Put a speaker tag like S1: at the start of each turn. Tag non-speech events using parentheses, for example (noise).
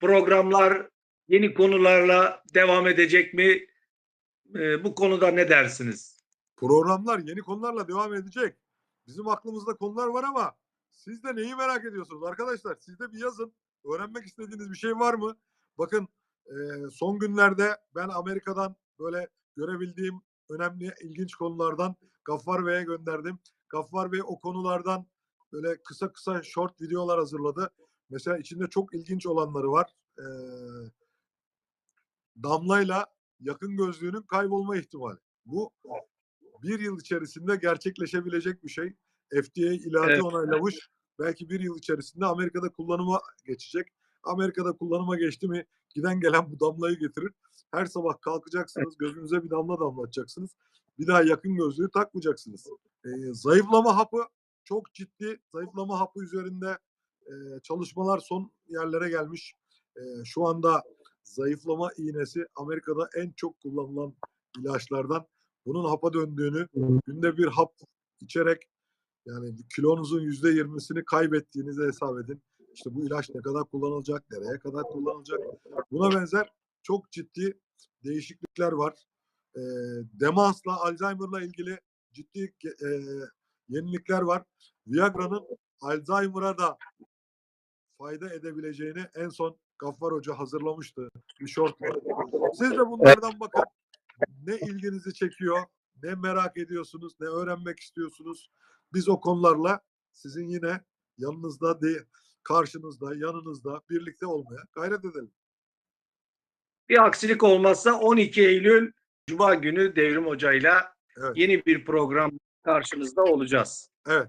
S1: programlar yeni konularla devam edecek mi? Ee, bu konuda ne dersiniz?
S2: Programlar yeni konularla devam edecek. Bizim aklımızda konular var ama siz de neyi merak ediyorsunuz arkadaşlar? Siz de bir yazın. Öğrenmek istediğiniz bir şey var mı? Bakın e, son günlerde ben Amerika'dan böyle görebildiğim önemli, ilginç konulardan Gaffar Bey'e gönderdim. Gaffar Bey o konulardan böyle kısa kısa short videolar hazırladı. Mesela içinde çok ilginç olanları var. Ee, damlayla yakın gözlüğünün kaybolma ihtimali. Bu bir yıl içerisinde gerçekleşebilecek bir şey. FDA ilacı
S1: Evet.
S2: onaylamış. Belki bir yıl içerisinde Amerika'da kullanıma geçecek. Amerika'da kullanıma geçti mi giden gelen bu damlayı getirir. Her sabah kalkacaksınız, (laughs) gözünüze bir damla damlatacaksınız. Bir daha yakın gözlüğü takmayacaksınız. Ee, zayıflama hapı çok ciddi. Zayıflama hapı üzerinde e, çalışmalar son yerlere gelmiş. E, şu anda zayıflama iğnesi Amerika'da en çok kullanılan ilaçlardan. Bunun hapa döndüğünü, günde bir hap içerek yani kilonuzun yüzde yirmisini kaybettiğinizi hesap edin. İşte bu ilaç ne kadar kullanılacak, nereye kadar kullanılacak. Buna benzer çok ciddi değişiklikler var. E, demansla, Alzheimer'la ilgili ciddi e, yenilikler var. Viagra'nın Alzheimer'a da fayda edebileceğini en son Gaffar Hoca hazırlamıştı. Bir short var. Siz de bunlardan bakın. Ne ilginizi çekiyor, ne merak ediyorsunuz, ne öğrenmek istiyorsunuz. Biz o konularla sizin yine yanınızda değil, karşınızda, yanınızda birlikte olmaya gayret edelim.
S1: Bir aksilik olmazsa 12 Eylül Cuma günü Devrim Hoca'yla
S2: Evet.
S1: yeni bir program karşınızda olacağız.
S2: Evet.